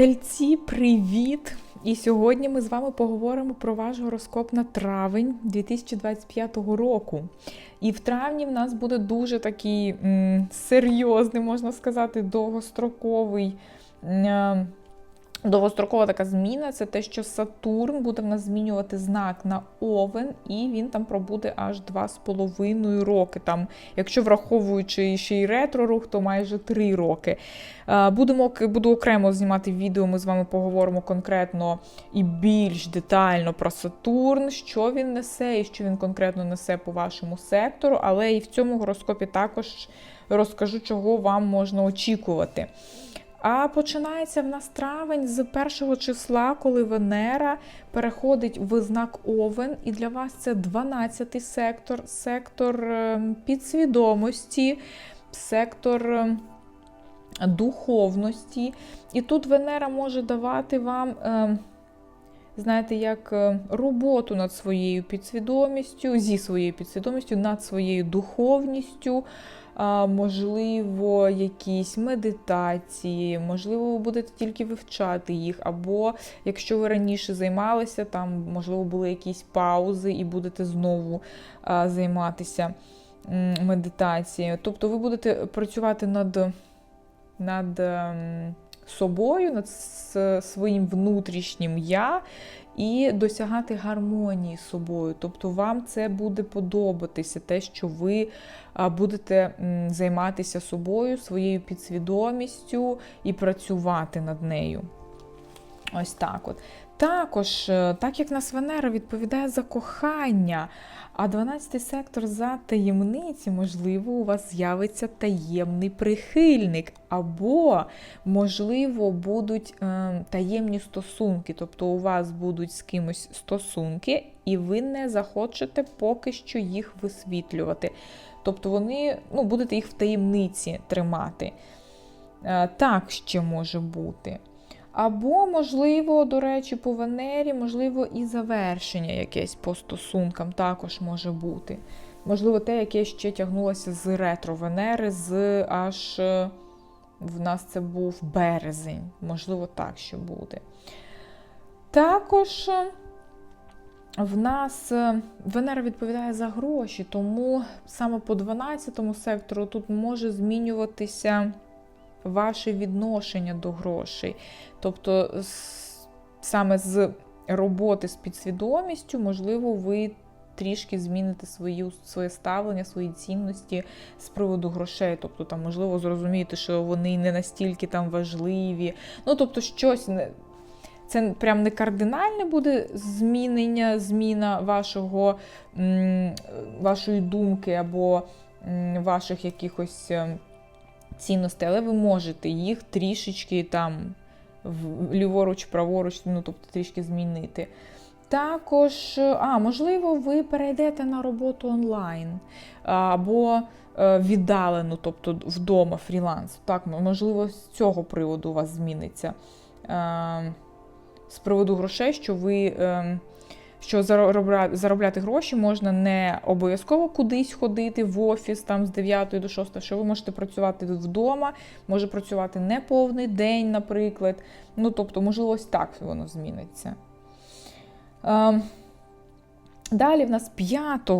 Тельці, привіт! І сьогодні ми з вами поговоримо про ваш гороскоп на травень 2025 року. І в травні в нас буде дуже такий м, серйозний, можна сказати, довгостроковий. м, Довгострокова така зміна це те, що Сатурн буде в нас змінювати знак на Овен, і він там пробуде аж 2,5 роки. Там, якщо враховуючи ще й ретро-рух, то майже 3 роки. Е, Будемо буду окремо знімати відео. Ми з вами поговоримо конкретно і більш детально про Сатурн, що він несе і що він конкретно несе по вашому сектору. Але і в цьому гороскопі також розкажу, чого вам можна очікувати. А починається в нас травень з першого числа, коли Венера переходить в знак Овен, і для вас це 12-й сектор, сектор е, підсвідомості, сектор е, духовності. І тут Венера може давати вам, е, знаєте, як роботу над своєю підсвідомістю, зі своєю підсвідомістю, над своєю духовністю. Можливо, якісь медитації, можливо, ви будете тільки вивчати їх, або якщо ви раніше займалися, там, можливо, були якісь паузи і будете знову займатися медитацією. Тобто ви будете працювати над, над ем, собою, над своїм внутрішнім я. І досягати гармонії з собою. Тобто вам це буде подобатися, те, що ви будете займатися собою, своєю підсвідомістю і працювати над нею. Ось так от. Також, е, так як нас Венера відповідає за кохання, а 12-й сектор за таємниці, можливо, у вас з'явиться таємний прихильник, або, можливо, будуть е, таємні стосунки, тобто у вас будуть з кимось стосунки, і ви не захочете поки що їх висвітлювати. Тобто вони ну, будете їх в таємниці тримати. Е, так ще може бути. Або, можливо, до речі, по Венері, можливо, і завершення якесь по стосункам також може бути. Можливо, те, яке ще тягнулося з ретро Венери, з аж е, в нас це був березень. Можливо, так ще буде. Також е, в нас е, Венера відповідає за гроші, тому саме по 12 сектору тут може змінюватися ваше відношення до грошей. Тобто, саме з роботи з підсвідомістю, можливо, ви трішки зміните свою, своє ставлення, свої цінності з приводу грошей. Тобто, там, можливо, зрозумієте, що вони не настільки там важливі. Ну, тобто, щось не. Це прям не кардинальне буде змінення, зміна вашого, вашої думки або ваших якихось ем, цінностей, але ви можете їх трішечки там ліворуч, праворуч, ну тобто трішки змінити. Також, а, можливо, ви перейдете на роботу онлайн або е, віддалену, тобто вдома фріланс. Так, можливо, з цього приводу у вас зміниться. Е, З приводу грошей, що ви. Що заробляти гроші можна не обов'язково кудись ходити в офіс там з 9 до 6, що ви можете працювати вдома, може працювати не повний день, наприклад. Ну, тобто, можливо, ось так воно зміниться. Е, Далі в нас 5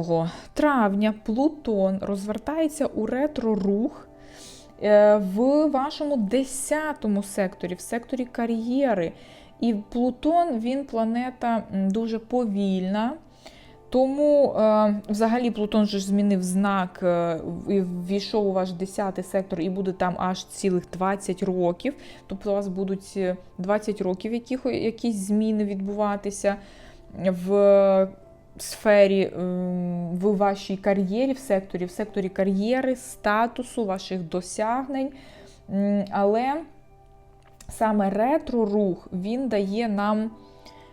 травня Плутон розвертається у ретро-рух е, в вашому 10 секторі, в секторі кар'єри. І Плутон він планета дуже повільна. Тому, е, взагалі, Плутон же змінив знак е, ввійшов у ваш 10 сектор і буде там аж цілих 20 років. Тобто у вас будуть е, 20 років яких, якісь зміни відбуватися в сфері, в вашій кар'єрі, в секторі, в секторі кар'єри, статусу, ваших досягнень. Але саме ретро-рух він дає нам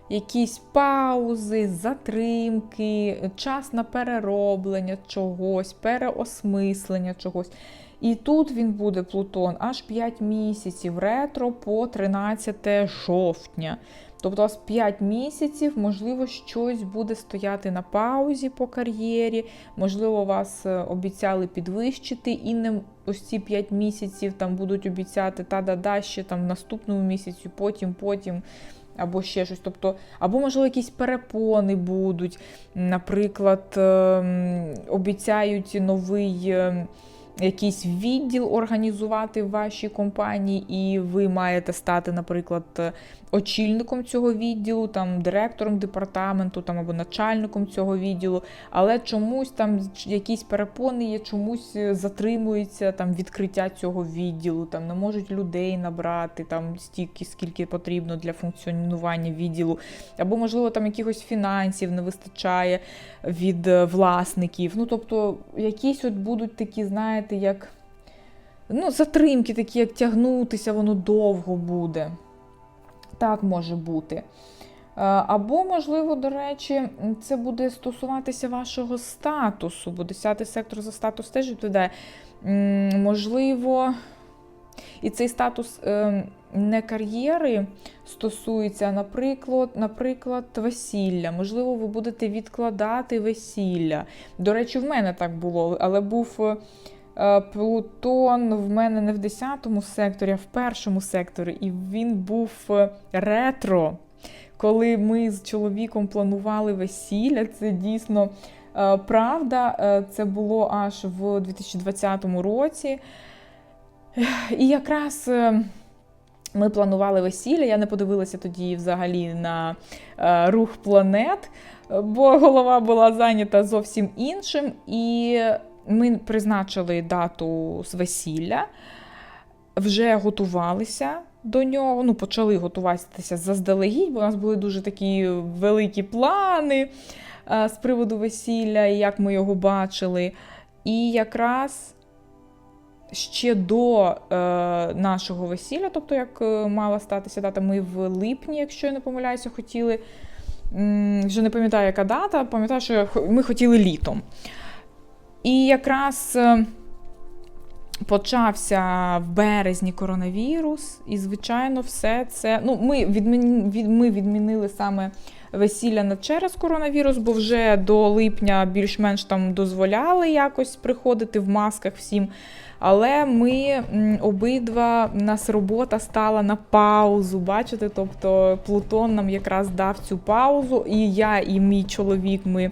якісь паузи, затримки, час на перероблення чогось, переосмислення чогось. І тут він буде Плутон аж 5 місяців ретро по 13 жовтня. Тобто у вас 5 місяців, можливо, щось буде стояти на паузі по кар'єрі, можливо, вас е, обіцяли підвищити, і не ось ці 5 місяців там будуть обіцяти та-да-да ще там в наступному місяці, потім, потім. Або ще щось, тобто, або, можливо, якісь перепони будуть. Наприклад, ем, обіцяють новий ем, якийсь відділ організувати в вашій компанії, і ви маєте стати, наприклад, очільником цього відділу, там директором департаменту, там або начальником цього відділу, але чомусь там якісь перепони є, чомусь затримується там відкриття цього відділу, там не можуть людей набрати там стільки, скільки потрібно для функціонування відділу, або можливо там якихось фінансів не вистачає від е, власників. Ну тобто, якісь от будуть такі, знаєте, як. Ну, затримки такі, як тягнутися, воно довго буде. Так може бути. Е, Або, можливо, до речі, це буде стосуватися вашого статусу, бо 10 сектор за статус теж відповідає. Можливо, і цей статус е, не кар'єри стосується, наприклад, наприклад, весілля. Можливо, ви будете відкладати весілля. До речі, в мене так було, але був. Е, Плутон в мене не в 10 секторі, а в першому секторі, і він був е, ретро. Коли ми з чоловіком планували весілля, це дійсно е, правда. Це було аж в 2020 році. І якраз ми планували весілля. Я не подивилася тоді взагалі на рух планет, бо голова була зайнята зовсім іншим. І ми призначили дату з весілля, вже готувалися до нього. Ну, почали готуватися заздалегідь, бо у нас були дуже такі великі плани е, з приводу весілля, і як ми його бачили. І якраз ще до е, нашого весілля, тобто, як е, мала статися дата, ми в липні, якщо я не помиляюся, хотіли. Вже не пам'ятаю, яка дата, пам'ятаю, що ми хотіли літом. І якраз е, почався в березні коронавірус, і, звичайно, все це. Ну, ми, відмін, від, ми відмінили саме весілля не через коронавірус, бо вже до липня більш-менш там дозволяли якось приходити в масках всім. Але ми обидва, нас робота стала на паузу. Бачите, тобто Плутон нам якраз дав цю паузу, і я, і мій чоловік, ми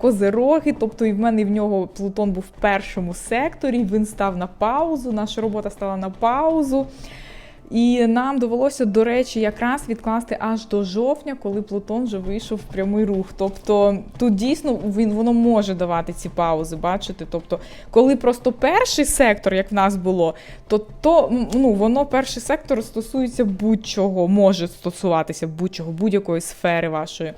козероги. Тобто, і в мене і в нього Плутон був в першому секторі. Він став на паузу. Наша робота стала на паузу. І нам довелося, до речі, якраз відкласти аж до жовтня, коли Плутон вже вийшов в прямий рух. Тобто тут дійсно він воно може давати ці паузи, бачите? Тобто, коли просто перший сектор, як в нас було, то то ну воно перший сектор стосується будь-чого, може стосуватися будь-чого, будь-якої сфери вашої.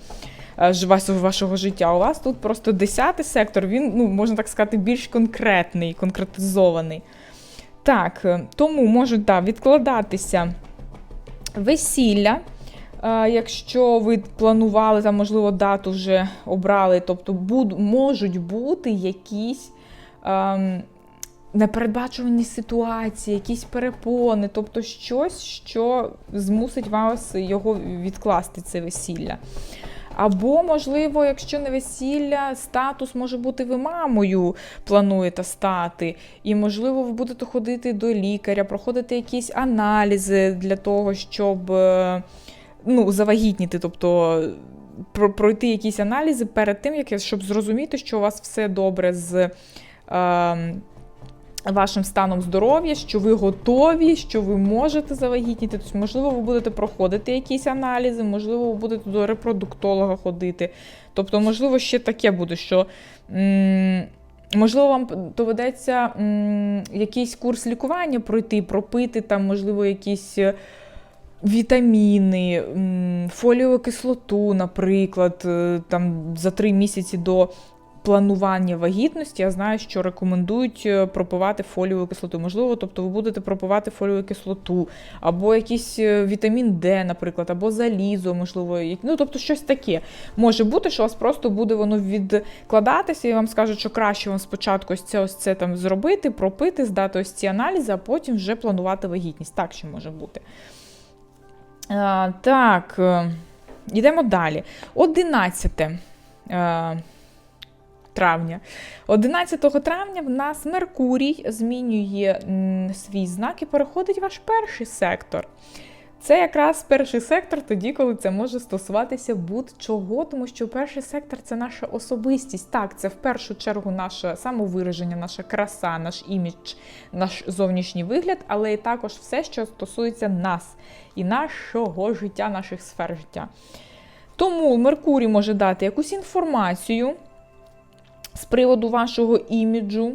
е, Вашого, життя. У вас тут просто 10 сектор, він, ну, можна так сказати, більш конкретний, конкретизований. Так, е, тому можуть да, відкладатися весілля. Е, Якщо ви планували, там, можливо, дату вже обрали, тобто буд, можуть бути якісь ем, непередбачувані ситуації, якісь перепони, тобто щось, що змусить вас його відкласти, це весілля. Або, можливо, якщо не весілля, статус може бути ви мамою плануєте стати. І, можливо, ви будете ходити до лікаря, проходити якісь аналізи для того, щоб е, ну, завагітніти, тобто пройти якісь аналізи перед тим, як, щоб зрозуміти, що у вас все добре з. Е, Вашим станом здоров'я, що ви готові, що ви можете завагітніти. Тобто, можливо, ви будете проходити якісь аналізи, можливо, ви будете до репродуктолога ходити. Тобто, можливо, ще таке буде, що можливо, вам доведеться якийсь курс лікування пройти, пропити там, можливо, якісь. е, Вітаміни, фоліову кислоту, наприклад, е, там за три місяці до планування вагітності, я знаю, що рекомендують е, пропивати фоліову кислоту. Можливо, тобто ви будете пропивати фоліову кислоту, або якийсь е, вітамін Д, наприклад, або залізо, можливо, ну тобто щось таке. Може бути, що у вас просто буде воно відкладатися, і вам скажуть, що краще вам спочатку ось це ось це там зробити, пропити, здати ось ці аналізи, а потім вже планувати вагітність. Так ще може бути. А, так, е, йдемо далі. 11 е, травня. 11 травня в нас Меркурій змінює свій знак і переходить в ваш перший сектор. Це якраз перший сектор, тоді, коли це може стосуватися будь-чого, тому що перший сектор це наша особистість. Так, це в першу чергу наше самовираження, наша краса, наш імідж, наш зовнішній вигляд, але і також все, що стосується нас і нашого життя, наших сфер життя. Тому Меркурій може дати якусь інформацію з приводу вашого іміджу.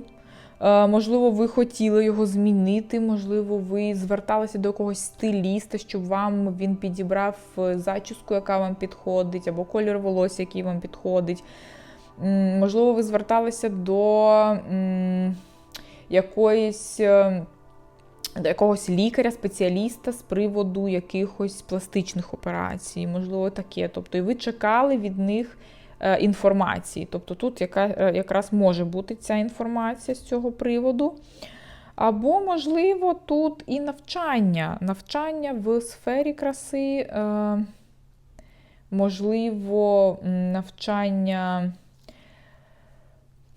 Е, Можливо, ви хотіли його змінити, можливо, ви зверталися до якогось стиліста, щоб вам він підібрав е, зачіску, яка вам підходить, або колір волосся, який вам підходить. Можливо, ви зверталися до якоїсь. е, До якогось лікаря, спеціаліста з приводу якихось пластичних операцій, можливо, таке. Тобто, і ви чекали від них інформації. Тобто тут яка, е, якраз може бути ця інформація з цього приводу. Або, можливо, тут і навчання. Навчання в сфері краси, е, можливо, навчання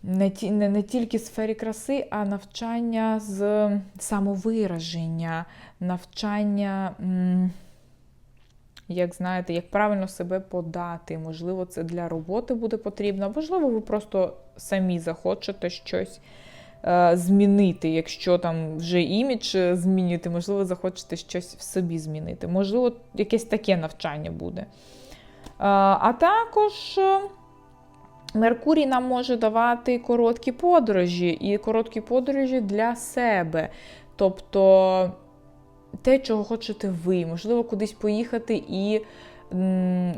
не, ті, не, не тільки сфері краси, а навчання з самовираження, навчання. м, як знаєте, як правильно себе подати. Можливо, це для роботи буде потрібно, можливо, ви просто самі захочете щось е, змінити. Якщо там вже імідж е, змінюєте, можливо, захочете щось в собі змінити. Можливо, якесь таке навчання буде. Е, а також. Меркурій нам може давати короткі подорожі, і короткі подорожі для себе. Тобто те, чого хочете ви, можливо, кудись поїхати і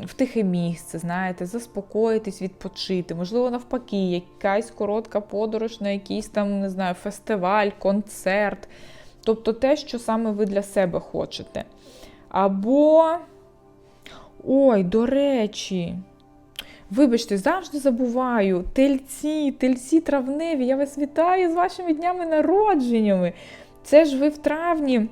в тихе місце, знаєте, заспокоїтись, відпочити. Можливо, навпаки, якась коротка подорож на якийсь там, не знаю, фестиваль, концерт. Тобто те, що саме ви для себе хочете. Або. Ой, до речі. Вибачте, завжди забуваю. Тельці, тельці травневі. Я вас вітаю з вашими днями народженнями. Це ж ви в травні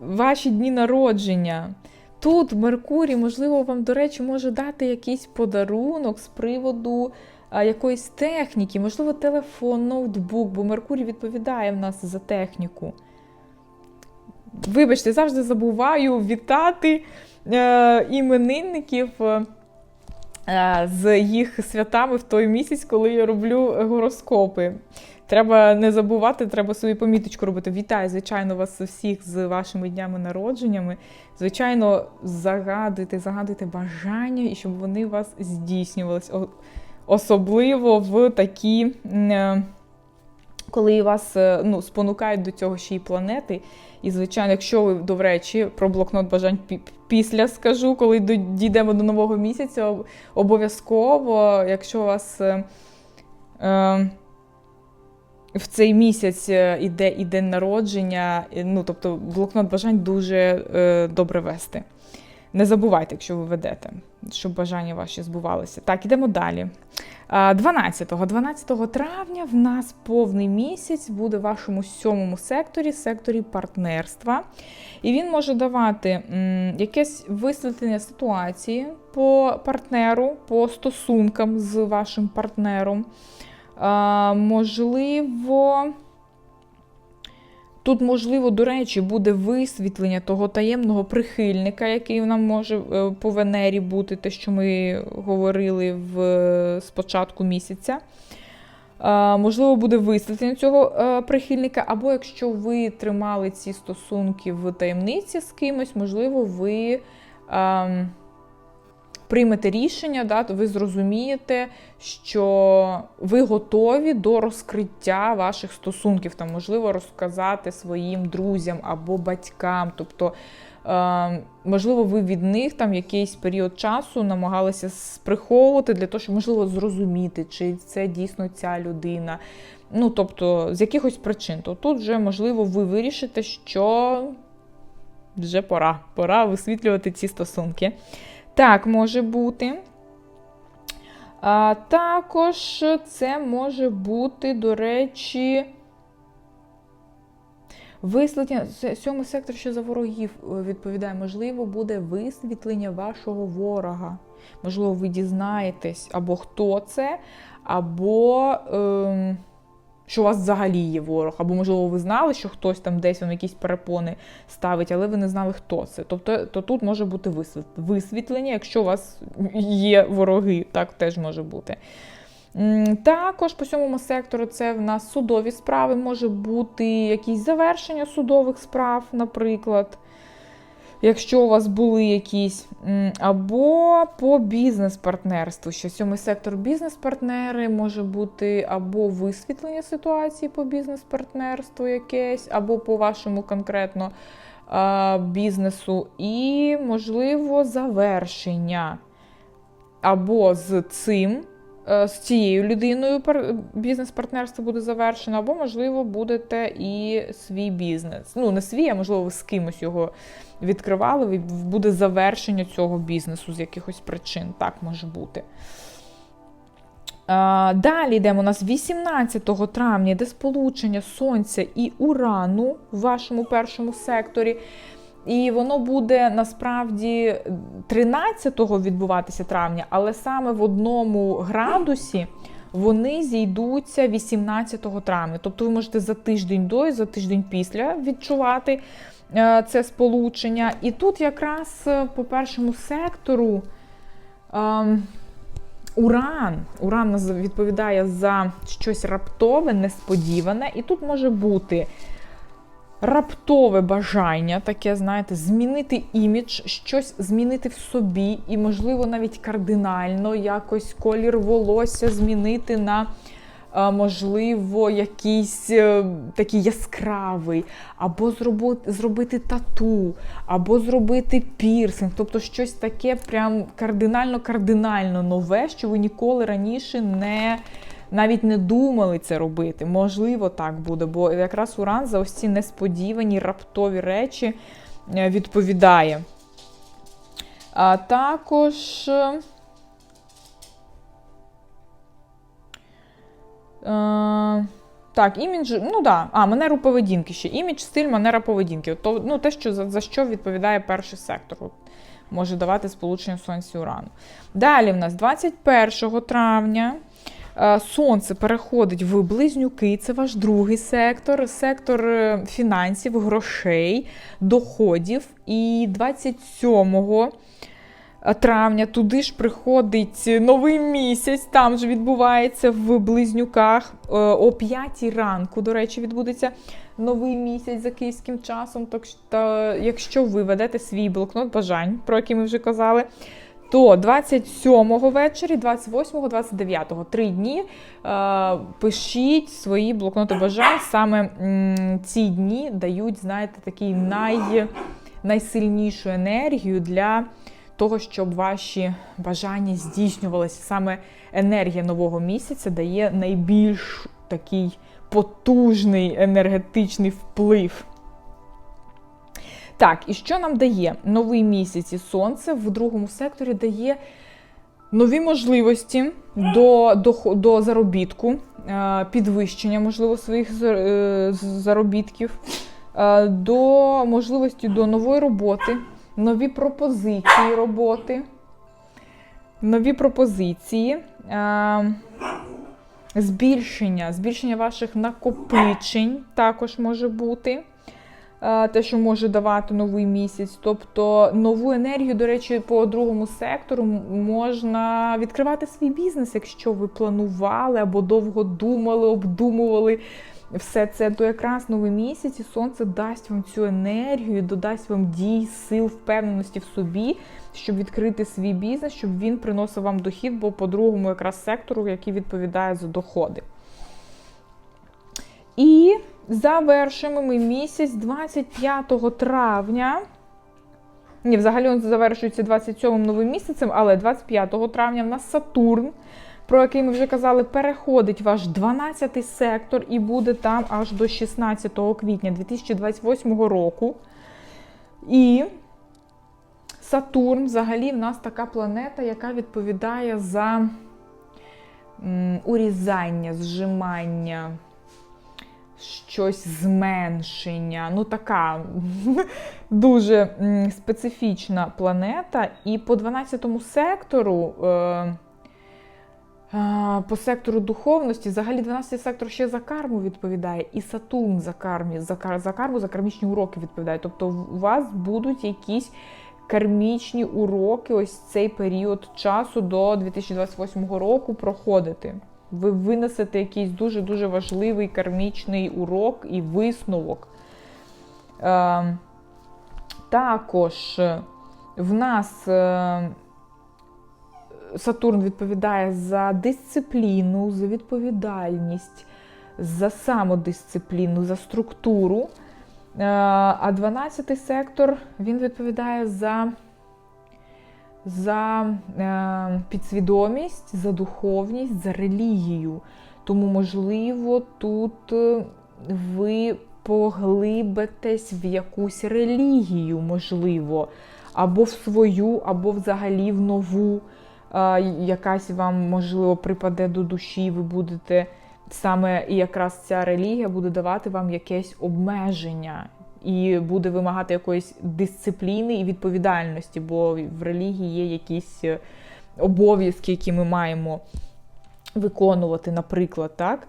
ваші дні народження. Тут Меркурій, можливо, вам, до речі, може дати якийсь подарунок з приводу е, якоїсь техніки, можливо, телефон, ноутбук, бо Меркурій відповідає в нас за техніку. Вибачте, завжди забуваю вітати е, іменинників. е, з їх святами в той місяць, коли я роблю гороскопи. Треба не забувати, треба собі поміточку робити. Вітаю, звичайно, вас всіх з вашими днями народженнями. Звичайно, загадуйте, загадуйте бажання і щоб вони у вас здійснювались. Особливо в такі, е, коли вас е, ну, спонукають до цього ще й планети. І, звичайно, якщо ви, до речі, про блокнот бажань після скажу, коли дійдемо до нового місяця, обов'язково, якщо у вас е, в цей місяць е, іде і день народження, ну, тобто блокнот бажань дуже е, добре вести. Не забувайте, якщо ви ведете, щоб бажання ваші збувалися. Так, ідемо далі. 12-го. 12 травня в нас повний місяць буде в вашому сьомому секторі, секторі партнерства. І він може давати якесь висвітлення ситуації по партнеру, по стосункам з вашим партнером. А, можливо. Тут, можливо, до речі, буде висвітлення того таємного прихильника, який нам може е, по Венері бути, те, що ми говорили в спочатку місяця. Е, Можливо, буде висвітлення цього е, прихильника, або якщо ви тримали ці стосунки в таємниці з кимось, можливо, ви ем, приймете рішення, да, то ви зрозумієте, що ви готові до розкриття ваших стосунків, там, можливо, розказати своїм друзям або батькам. Тобто, е, можливо, ви від них там якийсь період часу намагалися приховувати для того, щоб можливо зрозуміти, чи це дійсно ця людина. Ну, тобто, з якихось причин. То тут вже, можливо, ви вирішите, що вже пора. Пора висвітлювати ці стосунки. Так, може бути. А, також це може бути, до речі, Висвітлення сьомий сектор, що за ворогів е, відповідає, можливо, буде висвітлення вашого ворога. Можливо, ви дізнаєтесь, або хто це, або ем, що у вас взагалі є ворог, або, можливо, ви знали, що хтось там десь вам якісь перепони ставить, але ви не знали, хто це. Тобто, то тут може бути висвітлення, якщо у вас є вороги, так теж може бути. Також по сьомому сектору це в нас судові справи, може бути якісь завершення судових справ, наприклад, якщо у вас були якісь, або по бізнес-партнерству. Що сьомий сектор бізнес-партнери може бути або висвітлення ситуації по бізнес-партнерству якесь, або по вашому конкретно бізнесу, і, можливо, завершення або з цим з цією людиною бізнес-партнерство буде завершено, або, можливо, будете і свій бізнес. Ну, не свій, а можливо, ви з кимось його відкривали, буде завершення цього бізнесу з якихось причин. Так може бути. Далі йдемо у нас 18 травня, де сполучення Сонця і Урану в вашому першому секторі. І воно буде насправді 13-го відбуватися травня, але саме в одному градусі вони зійдуться 18 травня. Тобто ви можете за тиждень до і за тиждень після відчувати е, це сполучення. І тут якраз е, по першому сектору. ем, Уран. Уран відповідає за щось раптове, несподіване, і тут може бути раптове бажання, таке, знаєте, змінити імідж, щось змінити в собі, і, можливо, навіть кардинально якось колір волосся змінити на. е, Можливо, якийсь е, такий яскравий, або зробити, зробити тату, або зробити пірсинг, тобто щось таке прям кардинально-кардинально нове, що ви ніколи раніше не навіть не думали це робити. Можливо, так буде, бо якраз Уран за ось ці несподівані раптові речі е, відповідає. А також. е, Е, так, імідж, ну да, а, манеру поведінки ще. Імідж, стиль, манера поведінки. То, ну, те, що, за, за що відповідає перший сектор. Може давати сполучення Сонця і Урану. Далі в нас 21 травня. Е, Сонце переходить в близнюки, це ваш другий сектор, сектор е, фінансів, грошей, доходів. І 27 травня туди ж приходить новий місяць, там же відбувається в близнюках е, о 5 ранку. До речі, відбудеться новий місяць за київським часом. Так що, якщо ви ведете свій блокнот бажань, про який ми вже казали. То 27-го ввечері, 28-го, 29-го, три дні е, пишіть свої блокноти бажань. Саме м, ці дні дають, знаєте, такий най, найсильнішу енергію для того, щоб ваші бажання здійснювалися. Саме енергія нового місяця дає найбільш такий потужний енергетичний вплив. Так, і що нам дає новий місяць і сонце в другому секторі дає нові можливості до, до, до заробітку, е, підвищення, можливо, своїх е, заробітків, е, до можливості до нової роботи, нові пропозиції роботи, нові пропозиції. Збільшення, збільшення ваших накопичень також може бути. Е, Те, що може давати новий місяць. Тобто нову енергію, до речі, по другому сектору можна відкривати свій бізнес, якщо ви планували або довго думали, обдумували все це, то якраз новий місяць і сонце дасть вам цю енергію, додасть вам дій, сил, впевненості в собі, щоб відкрити свій бізнес, щоб він приносив вам дохід, бо по другому якраз сектору, який відповідає за доходи. І завершимо ми місяць 25 травня. Ні, взагалі він завершується 27 новим місяцем, але 25 травня в нас Сатурн, про який ми вже казали, переходить ваш 12 сектор і буде там аж до 16 квітня 2028 року. І Сатурн взагалі в нас така планета, яка відповідає за урізання, зжимання щось зменшення. Ну, така дуже специфічна планета. І по 12 сектору. Е, По сектору духовності, взагалі 12 сектор ще за карму відповідає, і Сатурн за кармі, за, кар, за карму, за кармічні уроки відповідає. Тобто у вас будуть якісь кармічні уроки ось цей період часу до 2028 року проходити. Ви винесете якийсь дуже-дуже важливий кармічний урок і висновок. Е, також в нас. Е, Сатурн відповідає за дисципліну, за відповідальність, за самодисципліну, за структуру. Е, А 12-й сектор він відповідає за за е, підсвідомість, за духовність, за релігію. Тому, можливо, тут е, ви поглибитесь в якусь релігію, можливо, або в свою, або взагалі в нову якась вам, можливо, припаде до душі, ви будете саме і якраз ця релігія буде давати вам якесь обмеження і буде вимагати якоїсь дисципліни і відповідальності, бо в релігії є якісь е, обов'язки, які ми маємо виконувати, наприклад, так.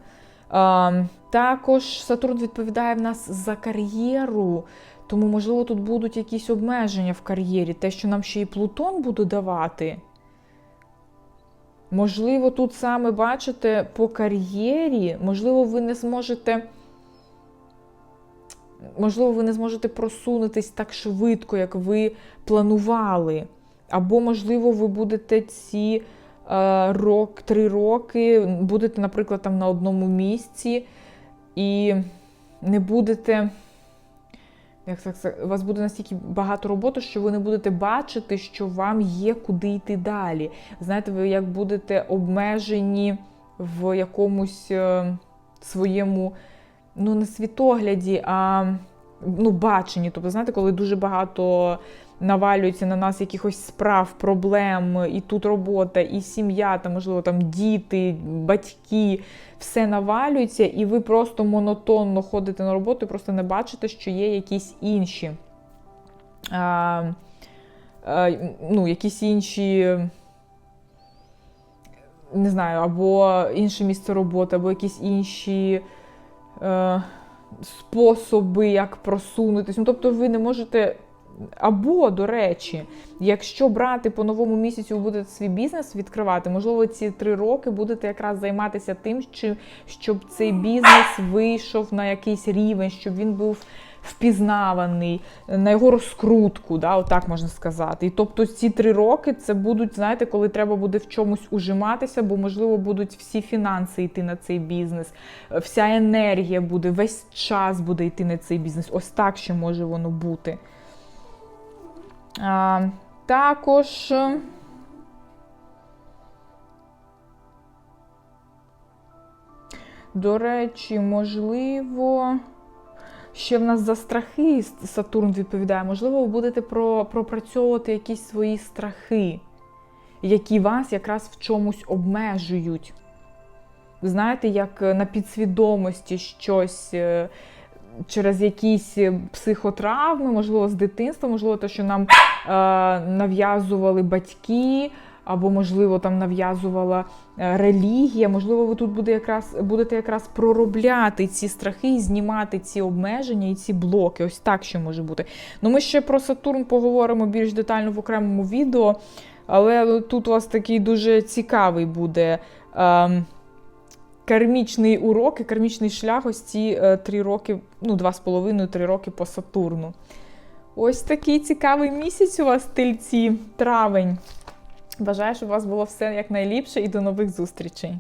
Також Сатурн відповідає в нас за кар'єру, тому, можливо, тут будуть якісь обмеження в кар'єрі, те, що нам ще і Плутон буде давати. Можливо, тут саме бачите по кар'єрі, можливо, ви не зможете. Можливо, ви не зможете просунутись так швидко, як ви планували. Або, можливо, ви будете ці е, рок, три роки, будете, наприклад, там на одному місці і не будете як так, у вас буде настільки багато роботи, що ви не будете бачити, що вам є куди йти далі. Знаєте, ви як будете обмежені в якомусь е, своєму, ну, не світогляді, а ну, баченні. Тобто, знаєте, коли дуже багато навалюється на нас якихось справ, проблем, і тут робота, і сім'я, там, можливо, там діти, батьки, все навалюється, і ви просто монотонно ходите на роботу і просто не бачите, що є якісь інші. А, ну, якісь інші. Не знаю, або інше місце роботи, або якісь інші е, способи, як просунутися. Ну, тобто, ви не можете або, до речі, якщо брати по новому місяцю, ви будете свій бізнес відкривати, можливо, ці три роки будете якраз займатися тим, щоб цей бізнес вийшов на якийсь рівень, щоб він був впізнаваний, на його розкрутку, да, отак можна сказати. І тобто ці три роки це будуть, знаєте, коли треба буде в чомусь ужиматися, бо, можливо, будуть всі фінанси йти на цей бізнес, вся енергія буде, весь час буде йти на цей бізнес. Ось так ще може воно бути. А, Також. До речі, можливо, ще в нас за страхи Сатурн відповідає, можливо, ви будете про, пропрацьовувати якісь свої страхи, які вас якраз в чомусь обмежують. Знаєте, як на підсвідомості щось е, через якісь психотравми, можливо, з дитинства, можливо, те, що нам е, нав'язували батьки, або, можливо, там нав'язувала е, релігія. Можливо, ви тут буде якраз, будете якраз проробляти ці страхи і знімати ці обмеження і ці блоки. Ось так ще може бути. Ну, Ми ще про Сатурн поговоримо більш детально в окремому відео, але тут у вас такий дуже цікавий буде. Е, кармічний урок і кармічний шлях ось ці е, три роки, ну, два з половиною, три роки по Сатурну. Ось такий цікавий місяць у вас тельці, травень. Бажаю, щоб у вас було все як найліпше і до нових зустрічей.